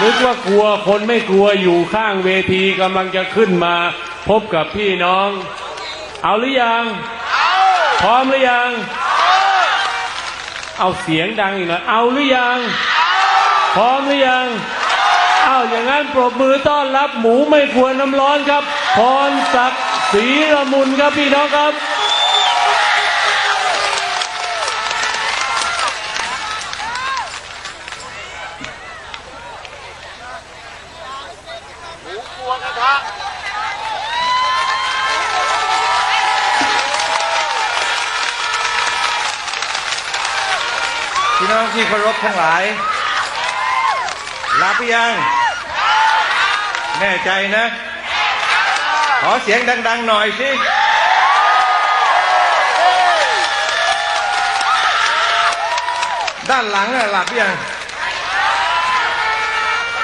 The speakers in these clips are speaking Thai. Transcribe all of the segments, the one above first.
นึกว่ากลัวคนไม่กลัวอยู่ข้างเวทีกำลังจะขึ้นมาพบกับพี่น้อง เอาหรือยัง พร้อมหรือยัง เอาเสียงดังอีกหน่อย เอาหรือยัง พร้อมหรือยัง เอาอย่างนั้นปรบมือต้อนรับหมูไม่ควรน้ำร้อนครับ พรศักดิ์ศรีละมุนครับพี่น้องครับ กลัวกระทะ พี่น้อง ที่เคารพทั้งหลาย รับหรือยัง แน่ใจนะ ขอเสียงดัง ๆ หน่อยสิด้านหลังอะหลับยัง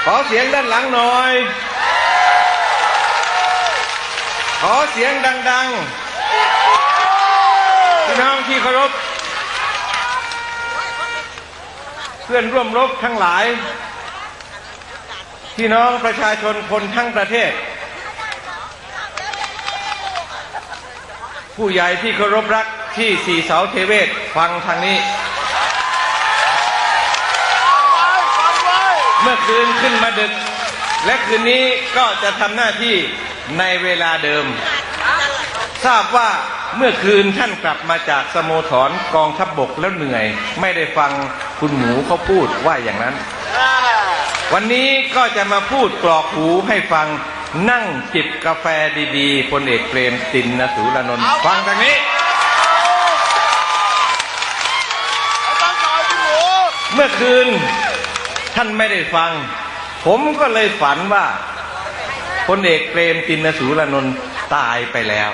ขอเสียงด้านหลังหน่อย ขอเสียงดังๆพี่น้องที่เคารพ เพื่อนร่วมรบทั้งหลาย พี่น้องประชาชนคนทั้งประเทศ ผู้ใหญ่ที่เคารพรักที่สี่เสาเทเวศฟังทางนี้ เมื่อคืนขึ้นมาดึก และคืนนี้ก็จะทำหน้าที่ในเวลาเดิม ทราบว่าเมื่อคืนท่านกลับมาจากสโมสรกองทัพบบกแล้วเหนื่อย ไม่ได้ฟัง คุณหมูเขาพูดว่าอย่างนั้นอ่าวันนี้ก็จะมาพูดกรอกหูให้ฟังนั่งจิบกาแฟดีๆพลเอกเปรมตินนสูรนนท์ฟังทางนี้เอาตั้งหน่อยพี่หมูเมื่อคืนท่านไม่ได้ฟัง ผมก็เลยฝันว่าพลเอกเปรมตินสูรนนท์ตายไปแล้ว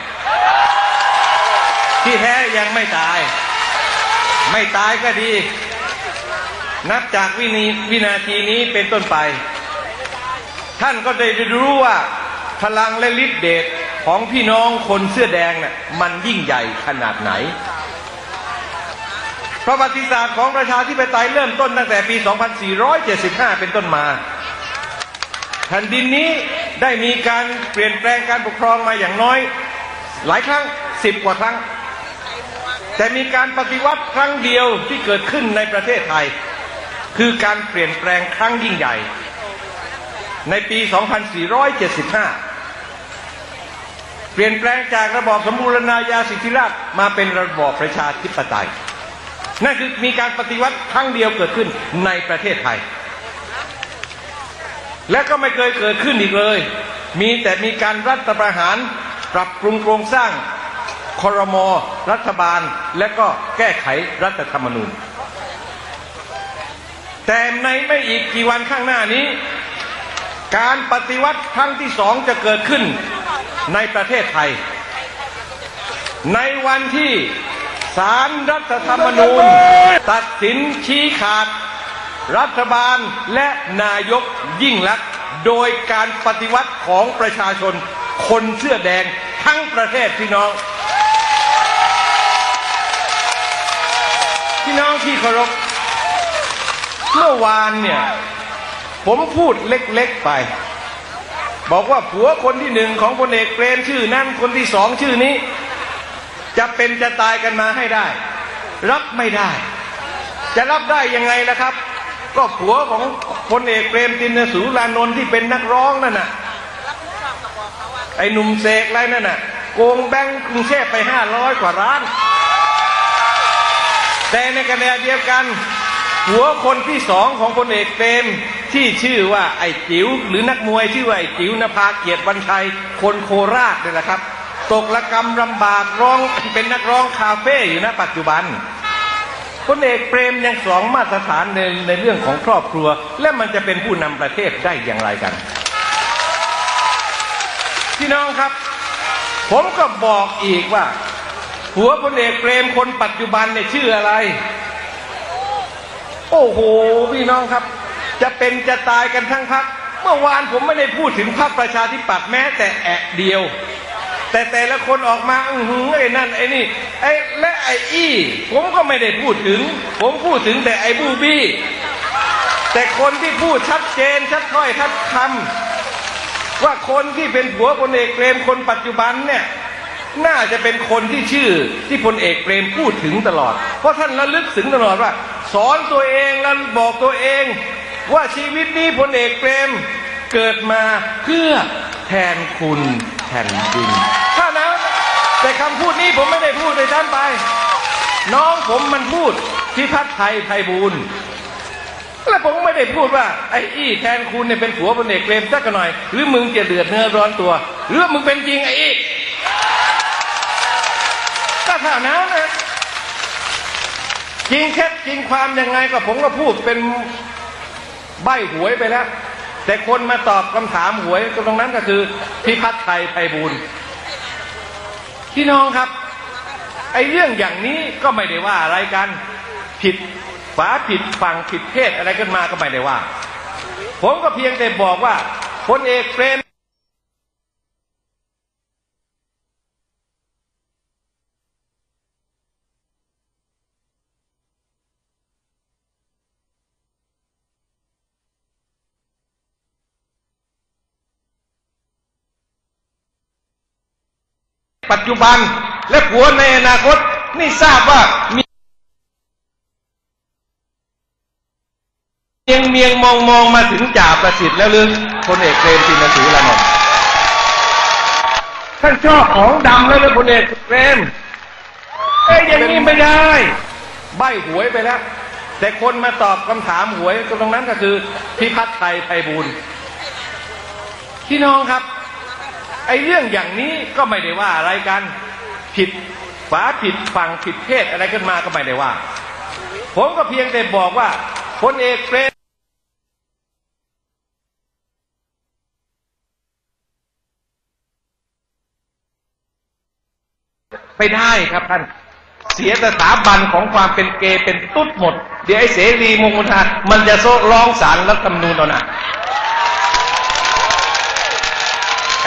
ที่แท้ยังไม่ตาย ไม่ตายก็ดี นับจากวินีวินาทีนี้เป็นต้นไป ท่านก็ได้รู้ว่าพลังและฤทธิเดชของพี่น้องคนเสื้อแดงน่ะมันยิ่งใหญ่ขนาดไหนประวัติศาสตร์ของประชาธิปไตยเริ่มต้นตั้งแต่ปี 2475 เป็นต้นมาแผ่นดินนี้ได้มีการเปลี่ยนแปลงการปกครองมาอย่างน้อย หลายครั้งสิบกว่าครั้ง แต่มีการปฏิวัติครั้งเดียวที่เกิดขึ้นในประเทศไทย คือการเปลี่ยนแปลงครั้งยิ่งใหญ่ ในปี 2475 เปลี่ยนแปลงจากระบอบสมบูรณาญาสิทธิราชมาเป็นระบอบประชาธิปไตย นั่นคือมีการปฏิวัติครั้งเดียวเกิดขึ้นในประเทศไทย และก็ไม่เคยเกิดขึ้นอีกเลย มีแต่มีการรัฐประหารปรับปรุงโครงสร้างคอรมอรัฐบาลและก็แก้ไขรัฐธรรมนูญ แต่ในไม่อีกกี่วันข้างหน้านี้ การปฏิวัติครั้งที่สองจะเกิดขึ้นในประเทศไทย ในวันที่ศาลรรัฐธรรมนูญ ตัดสินชี้ขาด รัฐบาลและนายกยิ่งลักษณ์โดยการปฏิวัติของประชาชนคนเสื้อแดงทั้งประเทศพี่น้อง พี่น้องที่เคารพ เมื่อวานเนี่ย ผมพูดเล็กๆไป บอกว่าผัวคนที่หนึ่งของพลเอกเปรมชื่อนั้นคนที่สองชื่อนี้ จะเป็นจะตายกันมาให้ได้ รับไม่ได้ จะรับได้ยังไงล่ะครับ ก็ผัวของพลเอกเปรมตินสูรานนท์ที่เป็นนักร้องนั่นน่ะไอ้หนุ่มเสกไรนั่นน่ะโกงแบงก์กรุงเทพไปห้าร้อยกว่าล้าน แต่ในขณะเดียวกัน หัวคนที่สองของพลเอกเปรมที่ชื่อว่าไอ้จิ๋วหรือนักมวยชื่อว่าไอ้จิ๋วนภาเกียรติวันชัยคนโคราชนี่แหละครับ ตกระกรรมลำบากร้องเป็นนักร้องคาเฟ่อยู่ณปัจจุบันพลเอกเปรมยังสองมาตรฐานในในเรื่องของครอบครัว และมันจะเป็นผู้นำประเทศได้อย่างไรกัน พี่น้องครับ ผมก็บอกอีกว่า หัวพลเอกเปรมคนปัจจุบันเนี่ยชื่ออะไร โอ้โหพี่น้องครับ จะเป็นจะตายกันทั้งพัก เมื่อวานผมไม่ได้พูดถึงพรรคประชาธิปัตย์แม้แต่แอะเดียว แต่แต่ละคนออกมาอือหือไอ้นั่นไอ้นี่ไอ้และไอ้อี้ผมก็ไม่ได้พูดถึง ผมพูดถึงแต่ไอ้บูบี้แต่คนที่พูดชัดเจนชัดถ้อยชัดคำว่าคนที่เป็นผัวพลเอกเปรมคนปัจจุบันเนี่ยน่าจะเป็นคนที่ชื่อที่พลเอกเปรมพูดถึงตลอด เพราะท่านระลึกถึงตลอดว่า สอนตัวเองแล้วบอกตัวเอง ว่าชีวิตนี้พลเอกเปรมเกิดมาเพื่อแทนคุณแผ่นดินถ้านะแต่คำพูดนี้ผมไม่ได้พูดในท่านไป น้องผมมันพูดพิพัฒน์ไทยไพบูลและผมไม่ได้พูดว่าไอ้อี้แทนคุณเนี่ยเป็นผัวพลเอกเปรมสักหน่อย หรือมึงจะเดือดเนื้อร้อนตัว หรือมึงเป็นจริงไอ้อี้ก็เท่านั้นนะ จริงแค่จริงความยังไงก็ผมก็พูดเป็นใบหวยไปแล้ว แต่คนมาตอบคำถามหวยตรงนั้นก็คือพิพัฒน์ไทยไพบูลพี่น้องครับไอ้เรื่องอย่างนี้ก็ไม่ได้ว่าอะไรกันผิดฝาผิดฝั่งผิดเพศอะไรกันมาก็ไม่ได้ว่า ผมก็เพียงแต่บอกว่าพลเอกเปรม ปัจจุบัน และผัวในอนาคตนี่ทราบว่ามีเมียงเมียงมองมองมาถึงจ่าประสิทธิ์แล้วหรือพลเอกเปรมตินสุรานนท์ท่านชอบของดำแล้วหรือพลเอกเปรมเอ้ยอย่างนี้ไม่ได้ ใบหวยไปแล้ว แต่คนมาตอบคำถามหวยตรงนั้นก็คือพิพัฒน์ไทยไพบูลพี่น้องครับ ไอ้เรื่องอย่างนี้ก็ไม่ได้ว่าอะไรกันผิดฝาผิดฝั่งผิดเพศอะไรขึ้นมาก็ไม่ได้ว่า ผมก็เพียงแต่บอกว่าพลเอกเปรมไปได้ครับท่านเสียสถาบันของความเป็นเกย์เป็นตุ๊ดหมด เดี๋ยวไอ้เสรีมงคลทานมันจะโซ่ร้องสารรัฐธรรมนูญเอานะไ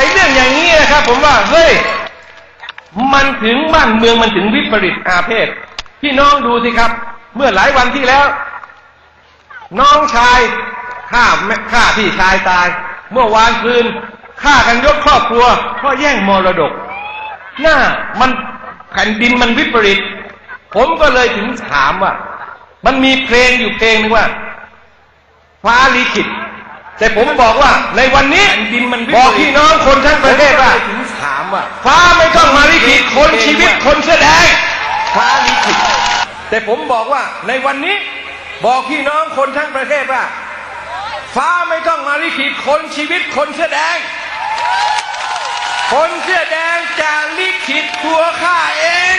อ้เรื่องอย่างนี้นะครับผมว่าเฮ้ยมันถึงบ้านเมืองมันถึงวิปริตอาเพศพี่น้องดูสิครับ เมื่อหลายวันที่แล้ว น้องชายฆ่าแม่ฆ่าพี่ชายตาย เมื่อวานคืนฆ่ากันยกครอบครัวเพราะแย่งมรดกหน้ามันแผ่นดินมันวิปริต ผมก็เลยถึงถามว่า มันมีเพลงอยู่เพลงนึงว่า ฟ้าลิขิต แต่ผมบอกว่าในวันนี้บอกพี่น้องคนทั้งประเทศว่าถึงถามว่า ฟ้าไม่ต้องมาลิขิตคนชีวิตคนแสอแดง ฟ้าลิขิตแต่ผมบอกว่าในวันนี้บอกพี่น้องคนทั้งประเทศว่า ฟ้าไม่ต้องมาลิขิตคนชีวิตคนแสอแดง คนเสื้อแดงจะลิขิตตัวข้าเอง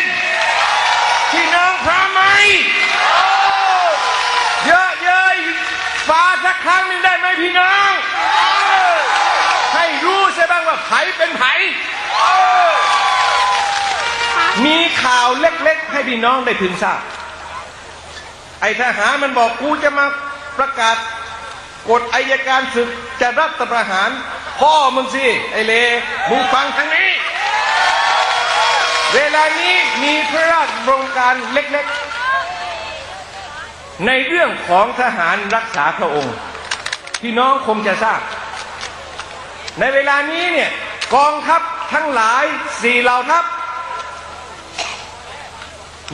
พี่น้องพร้อมไหมเยอะเย้ยฟ้าสักครั้งหนึ่งได้ไหมพี่น้อง ให้รู้ใช่บ้างว่าไผเป็นไผ มีข่าวเล็กๆ ให้พี่น้องได้พึงทราบ ไอ้ทหารมันบอกกูจะมาประกาศกฎอายการศึกจะรัฐประหาร พ่อมึงสิ ไอ้เลมึงฟังทางนี้ เวลานี้มีพระราชบรงการเล็กๆ ในเรื่องของทหารรักษาพระองค์ พี่น้องคงจะทราบ ในเวลานี้เนี่ยกองทัพทั้งหลายสี่เหล่าทัพ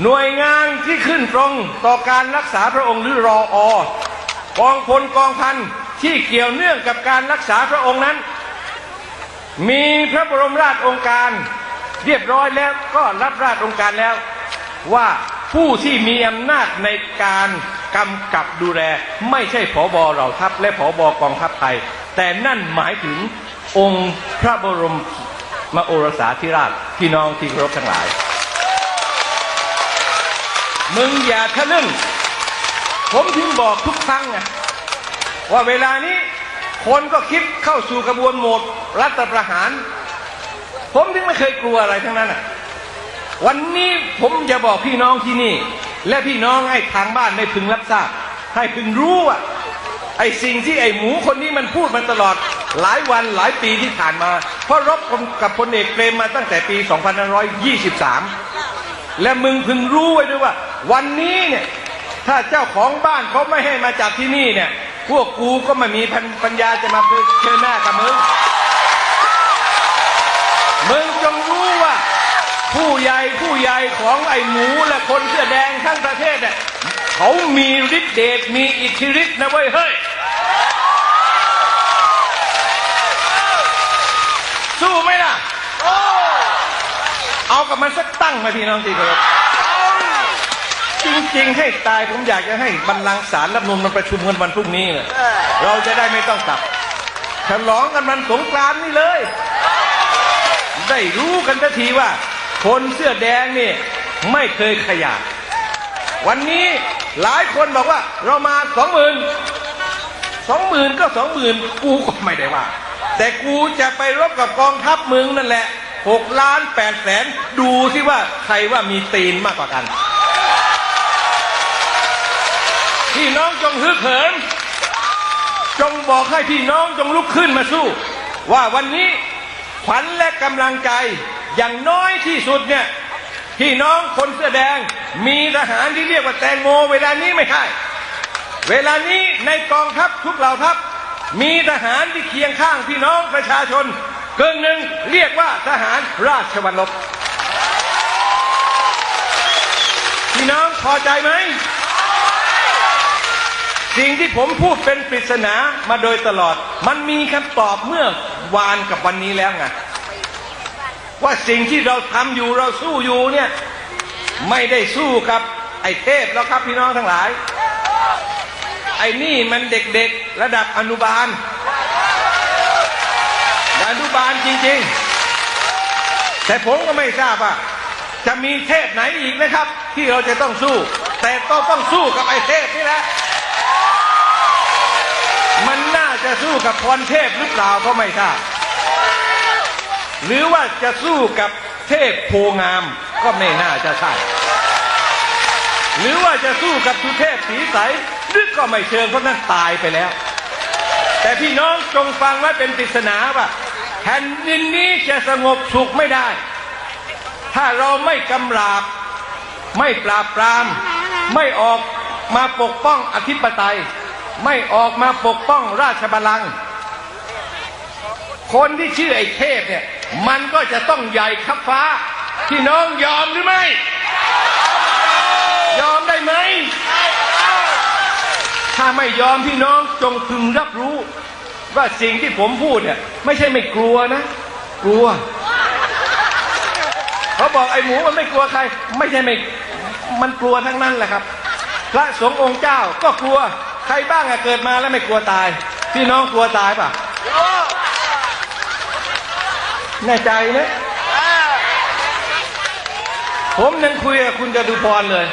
หน่วยงานที่ขึ้นตรงต่อการรักษาพระองค์หรือรออกองพลกองพันที่เกี่ยวเนื่องกับการรักษาพระองค์นั้น มีพระบรมราชองค์การเรียบร้อยแล้วก็รับราชองค์การแล้ว ว่าผู้ที่มีอำนาจในการกำกับดูแล ไม่ใช่ผอบอเหล่าทัพและผอบอกองทัพไทย แต่นั่นหมายถึงองค์พระบรมมโอรสาธิราชพี่น้องที่เคารพทั้งหลาย มึงอย่าทะลึ่ง ผมถึงบอกทุกครั้งไงว่าเวลานี้คนก็คิดเข้าสู่กระบวนโหมดรัฐประหาร ผมถึงไม่เคยกลัวอะไรทั้งนั้นอะวันนี้ผมจะบอกพี่น้องที่นี่ และพี่น้องให้ทางบ้านได้พึงรับทราบให้พึงรู้ว่าไอ้สิ่งที่ไอ้หมูคนนี้มันพูดมาตลอดหลายวันหลายปีที่ผ่านมา เพราะรบกับพลเอกเปรมมาตั้งแต่ปี 2523 และมึงพึงรู้ไว้ด้วยว่า วันนี้เนี่ยถ้าเจ้าของบ้านเขาไม่ให้มาจัดที่นี่เนี่ย พวกกูก็ไม่มีปัญปัญญาจะมาเชิญหน้ากับมึง มึงจงรู้ว่า ผู้ใหญ่ผู้ใหญ่ของไอ้หมูและคนเสื้อแดงทั้งประเทศเนี่ยเขามีฤทธิ์เดชมีอิทธิฤทธิ์นะเว้ยเฮ้ย สู้ไหมล่ะ เอากับมันสักตั้งมาพี่น้องที่เคารพ จริง ๆ ให้ตายผมอยากจะให้บัลลังก์ศาลรับนูนมันประชุมกันวันพรุ่งนี้เลยเราจะได้ไม่ต้องกลับฉลองกันมันสงกรานต์นี่เลย ได้รู้กันทันทีว่า คนเสื้อแดงนี่ไม่เคยขยาดวันนี้หลายคนบอกว่า เรามาสองหมื่นสองหมื่นก็สองหมื่นกูก็ไม่ได้ว่า แต่กูจะไปรบกับกองทัพมึงนั่นแหละหกล้านแปดแสน ดูสิว่าใครว่ามีตีนมากกว่ากัน พี่น้องจงฮึกเหิม จงบอกให้พี่น้องจงลุกขึ้นมาสู้ ว่าวันนี้ขวัญและกำลังใจอย่างน้อยที่สุดเนี่ยพี่น้องคนเสื้อแดงมีทหารที่เรียกว่าแตงโม เวลานี้ไม่ใช่ เวลานี้ในกองทัพทุกเหล่าทัพ มีทหารที่เคียงข้างพี่น้องประชาชน เกินหนึ่งเรียกว่าทหารราชวัลลบพี่น้องพอใจไหม สิ่งที่ผมพูดเป็นปริศนามาโดยตลอด มันมีคำตอบเมื่อวานกับวันนี้แล้วไงว่าสิ่งที่เราทำอยู่เราสู้อยู่เนี่ยไม่ได้สู้กับ ไอ้เทพแล้วครับพี่น้องทั้งหลาย ไอ้นี่มันเด็กๆระดับอนุบาล อนุบาลจริงๆ แต่ผมก็ไม่ทราบว่าจะมีเทพไหนอีกนะครับ ที่เราจะต้องสู้ แต่ต้องต้องสู้กับไอ้เทพนี่แหละ จะสู้กับพรเทพหรือเปล่าก็ไม่ทราบหรือว่าจะสู้กับเทพโพงามก็ไม่น่าจะใช่หรือว่าจะสู้กับสุเทพสีใสหรือก็ไม่เชิงเพราะนั้นตายไปแล้ว แต่พี่น้องจงฟังไว้เป็นปริศนาว่าแผ่นดินนี้จะสงบสุขไม่ได้ ถ้าเราไม่กำราบ ไม่ปราบปราม ไม่ออกมาปกป้องอธิปไตย ไม่ออกมาปกป้องราชบัลลังก์คนที่ชื่อไอ้เทพเนี่ย มันก็จะต้องใหญ่ขับฟ้าพี่น้องยอมหรือไม่ ยอมได้ไหม ถ้าไม่ยอมพี่น้องจงพึงรับรู้ ว่าสิ่งที่ผมพูดเนี่ยไม่ใช่ไม่กลัวนะ กลัว เขาบอกไอ้หมูมันไม่กลัวใคร ไม่ใช่ไม่ มันกลัวทั้งนั้นแหละครับ พระสงฆ์องค์เจ้าก็กลัว ใครบ้างอะเกิดมาแล้วไม่กลัวตาย พี่น้องกลัวตายปะแน่ใจนะผมยังคุยกับคุณจตุพรเลย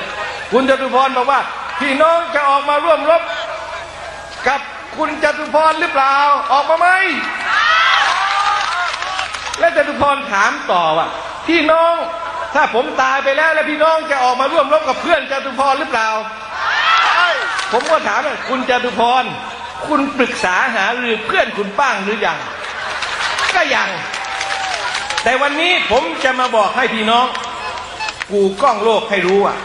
คุณจตุพรบอกว่า พี่น้องจะออกมาร่วมรบ กับคุณจตุพรหรือเปล่า ออกมาไหมและจตุพรถามต่อว่าพี่น้องถ้าผมตายไปแล้วแล้วพี่น้องจะออกมาร่วมรบกับเพื่อนจตุพรหรือเปล่า ผมก็ถามว่าคุณจตุพร คุณปรึกษาหารือเพื่อนคุณบ้างหรือยัง ก็ยัง แต่วันนี้ผมจะมาบอกให้พี่น้อง กูกล้องโลกให้รู้อะ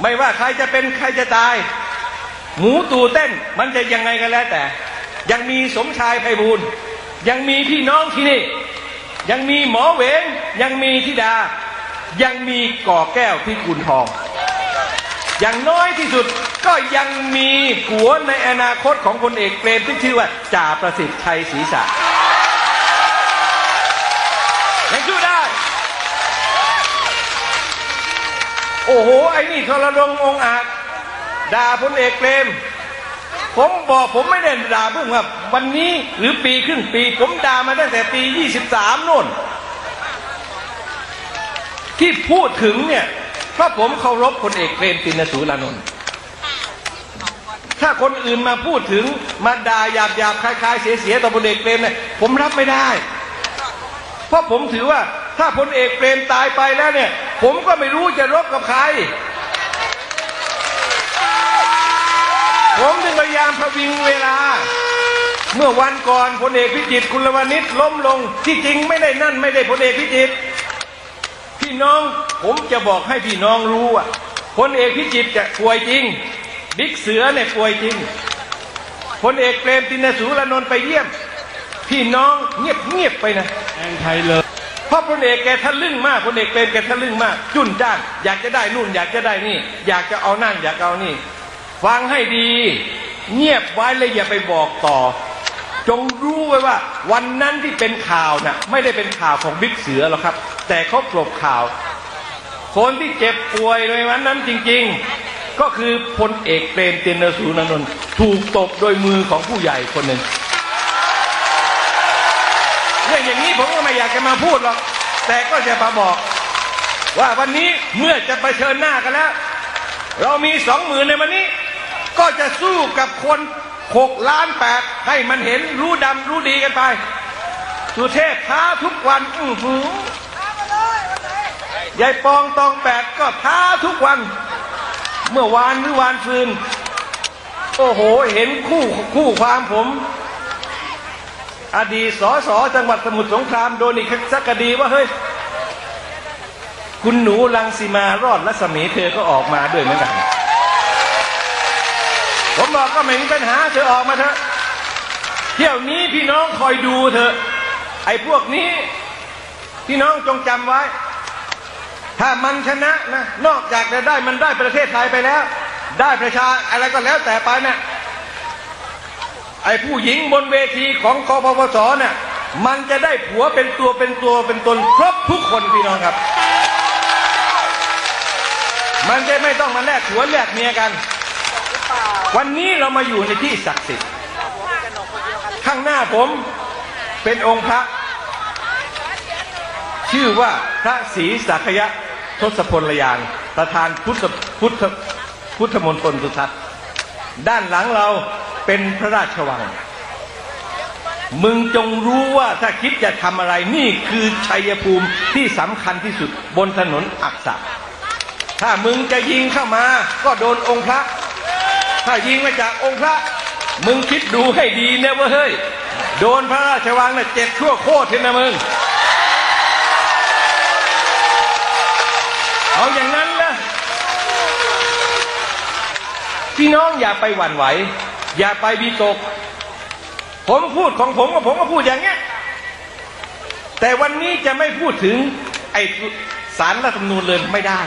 ไม่ว่าใครจะเป็นใครจะตาย หมูตูเต้น มันจะยังไงกันแล้วแต่ ยังมีสมชายไพบูลยังมีพี่น้องที่นี่ ยังมีหมอเวงยังมีธิดา ยังมีก่อแก้วพิกุลทอง อย่างน้อยที่สุดก็ยังมีหัวในอนาคตของพลเอกเปรมที่ชื่อว่าจ่าประสิทธิ์ชัยศรีษะยังสู้ได้ โอ้โห ไอ้นี่ทรดงองอาจด่าพลเอกเปรม ผมบอกผมไม่ได้ด่าเพิ่งว่าวันนี้หรือปีครึ่งปี ผมด่ามาตั้งแต่ปี 23โน่น ที่พูดถึงเนี่ย เพราะผมเคารพพลเอกเปรมตินสูรานนท์ถ้าคนอื่นมาพูดถึงมาด่าหยาบหยาบคล้ายๆ เสียๆต่อพลเอกเปรมเนี่ยผมรับไม่ได้ เพราะผมถือว่าถ้าพลเอกเปรมตายไปแล้วเนี่ย ผมก็ไม่รู้จะรบกับใคร ผมจึงพยายามพวิงเวลา เมื่อวันก่อนพลเอกพิจิตรคุณวณิชล้มลงที่จริงไม่ได้นั่นไม่ได้พลเอกพิจิตร พี่น้อง ผมจะบอกให้พี่น้องรู้ว่าพลเอกพิจิตรจะป่วยจริง บิ๊กเสือเนี่ยป่วยจริงพลเอกเปรมตินสูรานนท์ไปเยี่ยม พี่น้องเงียบเงียบๆไปนะแองไทยเลยเพราะพลเอกแกทะลึ่งมากพลเอกเปรมแกทะลึ่งมาก จุนจ้านอยากจะได้นู่นอยากจะได้นี่ อยากจะเอานั่นอยากเอานี่ ฟังให้ดี เงียบไว้เลยอย่าไปบอกต่อ จงรู้ไว้ว่า วันนั้นที่เป็นข่าวน่ะไม่ได้เป็นข่าวของบิ๊กเสือหรอกครับ แต่เขากลบข่าว คนที่เจ็บป่วยในวันนั้นจริง ๆ ก็คือพลเอกเปรมเตนสูรานนท์ถูกตบโดยมือของผู้ใหญ่คนหนึ่งเรื่องอย่างนี้ผมก็ไม่อยากจะมาพูดหรอกแต่ก็จะมาบอก ว่าวันนี้เมื่อจะไปเชิญหน้ากันแล้ว เรามีสองหมื่นในวันนี้ ก็จะสู้กับคน หกล้านแปดให้มันเห็นรู้ดำรู้ดีกันไป สุเทพท้าทุกวันอือหือยายปองตองแปดก็ท้าทุกวัน เมื่อวานหรือวานซืน โอ้โห เห็นคู่คู่ความผม อดีตสอสอจังหวัดสมุทรสงครามโดนอีกสักคดีว่าเฮ้ย คุณหนูลังสีมารอดรัศมีเธอก็ออกมาด้วยเหมือนกัน ผมบอกก็ไม่มีปัญหาเธอออกมาเถอะเที่ยวนี้พี่น้องคอยดูเถอะไอ้พวกนี้พี่น้องจงจำไว้ ถ้ามันชนะนะนอกจากจะได้มันได้ประเทศไทยไปแล้ว ได้ประชาอะไรก็แล้วแต่ไปนะ่ะไอ้ผู้หญิงบนเวทีของกปปสเนี่ยมันจะได้ผัวเป็นตัวเป็นตัวเป็นตนครบทุกคนพี่น้องครับ มันจะไม่ต้องมาแลกผัวแลกเมียกัน วันนี้เรามาอยู่ในที่ศักดิ์สิทธิ์ ข้างหน้าผมเป็นองค์พระ ชื่อว่าพระศรีสักยะทศพลยานประธานพุทธพุทธพุทธมณฑลสุทัศน์ด้านหลังเราเป็นพระราชวัง มึงจงรู้ว่าถ้าคิดจะทำอะไรนี่คือชัยภูมิที่สำคัญที่สุดบนถนนอักษะถ้ามึงจะยิงเข้ามาก็โดนองค์พระ ถ้ายิงมาจากองค์พระ มึงคิดดูให้ดีนะเว่าเฮ้ย โดนพระราชวังน่ะเจ็ดชั่วโคตรเห็นนะมึง เอาอย่างนั้นนะพี่น้องอย่าไปหวั่นไหว อย่าไปบีตก ผมพูดของผมกับผมก็พูดอย่างเงี้ย แต่วันนี้จะไม่พูดถึงไอ้สารรัฐธรรมนูญเลยไม่ได้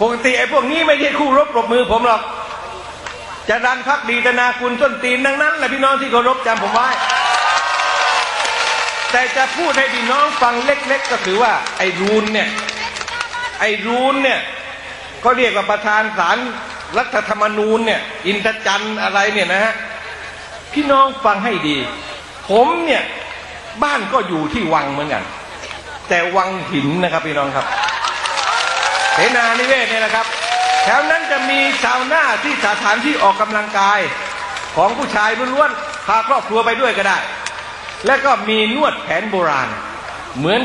ปกติไอ้พวกนี้ไม่ใช่คู่รบปรบมือผมหรอก จะดันพักดีตนาคุณต้นตีนดังนั้นแหละพี่น้องที่เคารพจำผมไว้ แต่จะพูดให้พี่น้องฟังเล็ก ๆ ก็คือว่า ไอ้รูนเนี่ยไอ้รูนเนี่ยก็เรียกว่าประธานศาลรัฐธรรมนูญเนี่ย อินทจันทร์อะไรเนี่ยนะฮะพี่น้องฟังให้ดี ผมเนี่ยบ้านก็อยู่ที่วังเหมือนกัน แต่วังหินนะครับพี่น้องครับเสนานิเวศเนี่ยนะครับ แถวนั้นจะมีชาวหน้าที่สถานที่ออกกำลังกาย ของผู้ชายล้วนๆพาครอบครัวไปด้วยก็ได้ และก็มีนวดแผนโบราณ เหมือน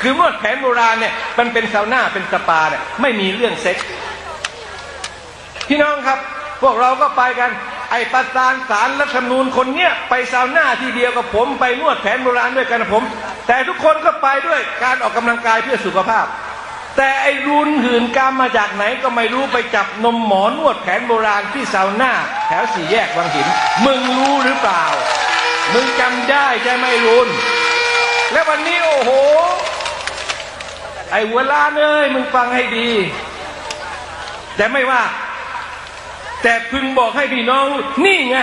คือนวดแผนโบราณเนี่ยมันเป็นซาวหน่าเป็นสปาเนี่ยไม่มีเรื่องเซ็กส์พี่น้องครับ พวกเราก็ไปกันไอ้ประธานศาลรัฐธรรมนูญคนเนี้ยไปซาวน่าที่เดียวกับผมไปนวดแผนโบราณด้วยกันผม แต่ทุกคนก็ไปด้วยการออกกำลังกายเพื่อสุขภาพ แต่ไอ้รุนหื่นกามมาจากไหนก็ไม่รู้ไปจับนมหมอนวดแผนโบราณที่ซาวน่าแถวสี่แยกวังหิน มึงรู้หรือเปล่า มึงจำได้ใช่ไหมรุนและวันนี้โอ้โห ไอ้หัวล้านเอ้ยมึงฟังให้ดี แต่ไม่ว่า แต่พึงบอกให้พี่น้อง นี่ไง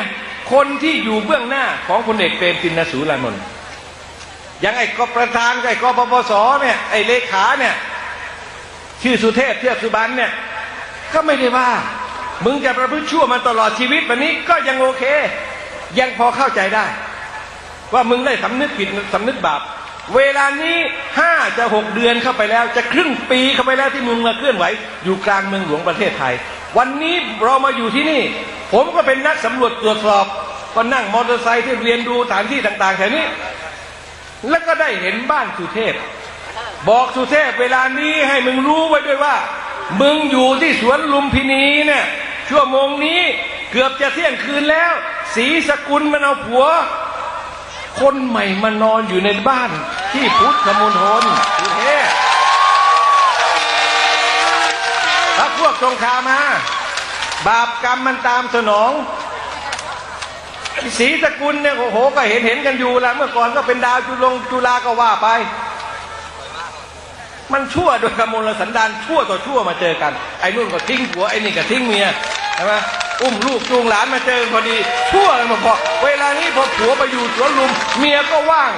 คนที่อยู่เบื้องหน้าของพลเอกเปรมตินสูรานนท์ย่างไอ้กประธานไอ้กปปสเนี่ยไอ้เลขาเนี่ย ชื่อสุเทพเทือกสุบรรณเนี่ย ก็ไม่ได้ว่า มึงจะประพฤติชั่วมันตลอดชีวิตแบบนี้ก็ยังโอเค ยังพอเข้าใจได้ ว่ามึงได้สำนึกผิดสำนึกบาปเวลานี้ห้าจะหกเดือนเข้าไปแล้ว จะครึ่งปีเข้าไปแล้วที่มึงมาเคลื่อนไหว อยู่กลางเมืองหลวงประเทศไทย วันนี้เรามาอยู่ที่นี่ ผมก็เป็นนักสำรวจตรวจสอบก็นั่งมอเตอร์ไซค์ที่เรียนดูสถานที่ต่าง ๆแถวนี้ แล้วก็ได้เห็นบ้านสุเทพ บอกสุเทพเวลานี้ให้มึงรู้ไว้ด้วยว่า มึงอยู่ที่สวนลุมพินีเนี่ยชั่วโมงนี้เกือบจะเที่ยงคืนแล้ว สีสกุลมันเอาผัว คนใหม่มานอนอยู่ในบ้านที่พุทธมณฑลสุเทพถ้าพวกสงคามา บาปกรรมมันตามสนองศรีสกุลเนี่ยโอ้โหก็เห็นเห็นกันอยู่แล้วเมื่อก่อนก็เป็นดาวจุลงจุฬาก็ว่าไป มันชั่วโดยกำมลสันดานชั่วต่อชั่วมาเจอกัน ไอ้นู่นก็ทิ้งผัวไอ้นี่ก็ทิ้งเมียใช่ไหมอุ้มลูกจูงหลานมาเจอพอดี ชั่วกันมาพอเวลานี้พอผัวไปอยู่สวนลุม เมียก็ว่าง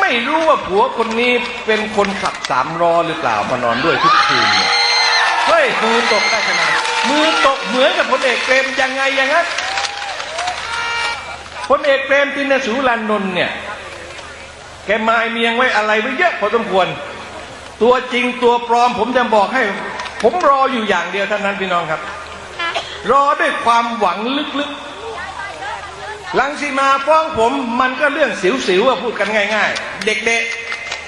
ไม่รู้ว่าผัวคนนี้เป็นคนขับสามล้อหรือเปล่ามานอนด้วยทุกคืนเฮ้ยมือตกได้ขนาดมือตกเหมือนกับพลเอกเปรมยังไงอย่างนั้นพลเอกเปรมตินสุรานนท์เนี่ยแกมายเมียงไว้อะไรไว้เยอะพอสมควร ตัวจริงตัวปลอม ผมจะบอกให้ ผมรออยู่อย่างเดียวเท่านั้นพี่น้องครับ รอด้วยความหวังลึกๆลังสีมาฟ้องผมมันก็เรื่องสิวๆอะพูดกันง่าย ๆ เด็ก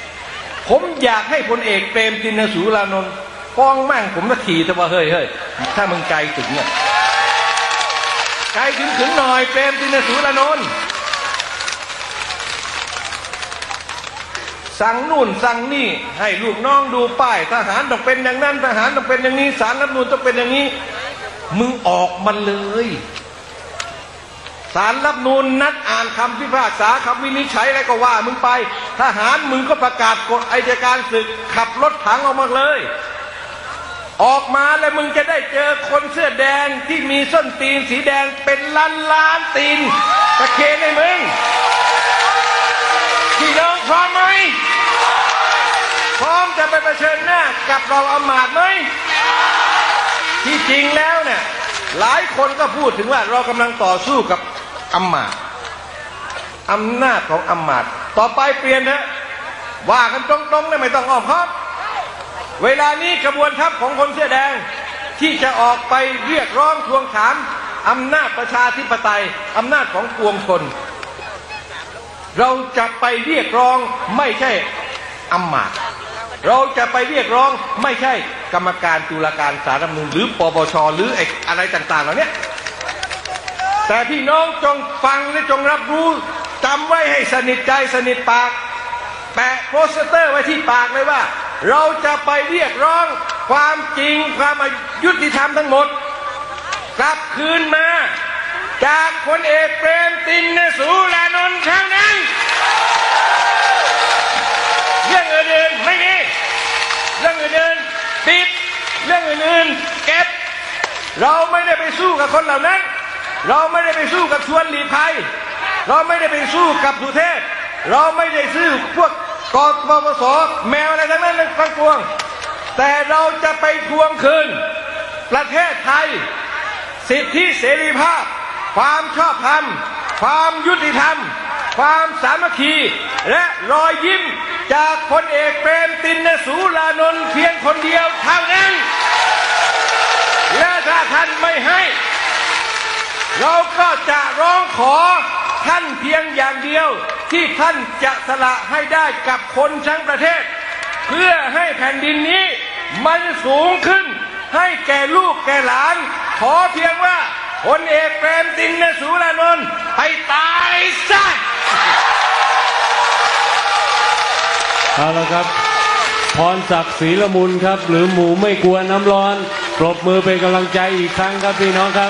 ๆ ผมอยากให้พลเอกเปรมตินสุรานนท์ฟ้องมั่งผมก็ขี่แต่ว่าเฮ้ยเฮ้ยถ้ามึงใจถึงเนี่ยใจถึงถึงหน่อยเปรมตินสุรานนท์ สั่งนู่นสั่งนี่ ให้ลูกน้องดูป้ายทหารต้องเป็นอย่างนั้น ทหารต้องเป็นอย่างนี้สารรัฐมนูนต้องเป็นอย่างนี้ มึงออกมันเลยสารรัฐมนูนนัดอ่านคำพิพากษาคำวินิจฉัยอะไรก็ว่า มึงไป ทหารมึงก็ประกาศกฎอัยการศึก ขับรถถังออกมาเลย ออกมาแล้วมึงจะได้เจอคนเสื้อแดงที่มีส้นตีนสีแดงเป็นล้านล้านตีนตะเคนให้มึงพี่น้อง ร้อมไหม พร้อมจะไปเผชิญหน้ากับเราอำมาตไหม ที่จริงแล้วเนี่ยหลายคนก็พูดถึงว่าเรากำลังต่อสู้กับอำมาตอำนาจของอำมาตต่อไปเปลี่ยนเถอะว่ากันตรงๆเลยไม่ต้องอ้อมค้อมเวลานี้กระบวนทัพของคนเสื้อแดงที่จะออกไปเรียกร้องทวงถามอำนาจประชาธิปไตยอำนาจของปวงชน เราจะไปเรียกร้องไม่ใช่อำมาตย์เราจะไปเรียกร้องไม่ใช่กรรมการตุลาการสารรัฐมนูญหรือปปชหรือไอ้อะไรต่างๆเหล่านี้แต่พี่น้องจงฟังและจงรับรู้จำไว้ให้สนิทใจสนิทปาก แปะโปสเตอร์ไว้ที่ปากเลยว่า เราจะไปเรียกร้องความจริงความยุติธรรมทั้งหมด กลับคืนมา จากพลเอกเปรมตินสูรานนท์เท่านั้น เรื่องอื่นๆไม่มี เรื่องอื่นๆปิด เรื่องอื่นๆเก็บ เราไม่ได้ไปสู้กับคนเหล่านั้น เราไม่ได้ไปสู้กับชวนหลีภัย เราไม่ได้ไปสู้กับสุเทพ เราไม่ได้สู้พวกกอปปสแมวอะไรทั้งนั้นทั้งปวง แต่เราจะไปทวงคืน ประเทศไทย สิทธิเสรีภาพ ความชอบธรรม ความยุติธรรม ความสามัคคี และรอยยิ้มจากพลเอกเปรมตินสูรานนท์เพียงคนเดียวเท่านั้น และถ้าท่านไม่ให้ เราก็จะร้องขอท่านเพียงอย่างเดียวที่ท่านจะสละให้ได้กับคนทั้งประเทศ เพื่อให้แผ่นดินนี้มันสูงขึ้น ให้แก่ลูกแก่หลาน ขอเพียงว่า พลเอกเปรมตินสูรานนท์ให้ตายซะเอาละครับ พรศักดิ์ศรีละมุนครับ หรือหมูไม่กลัวน้ำร้อน ปรบมือเป็นกำลังใจอีกครั้งครับพี่น้องครับ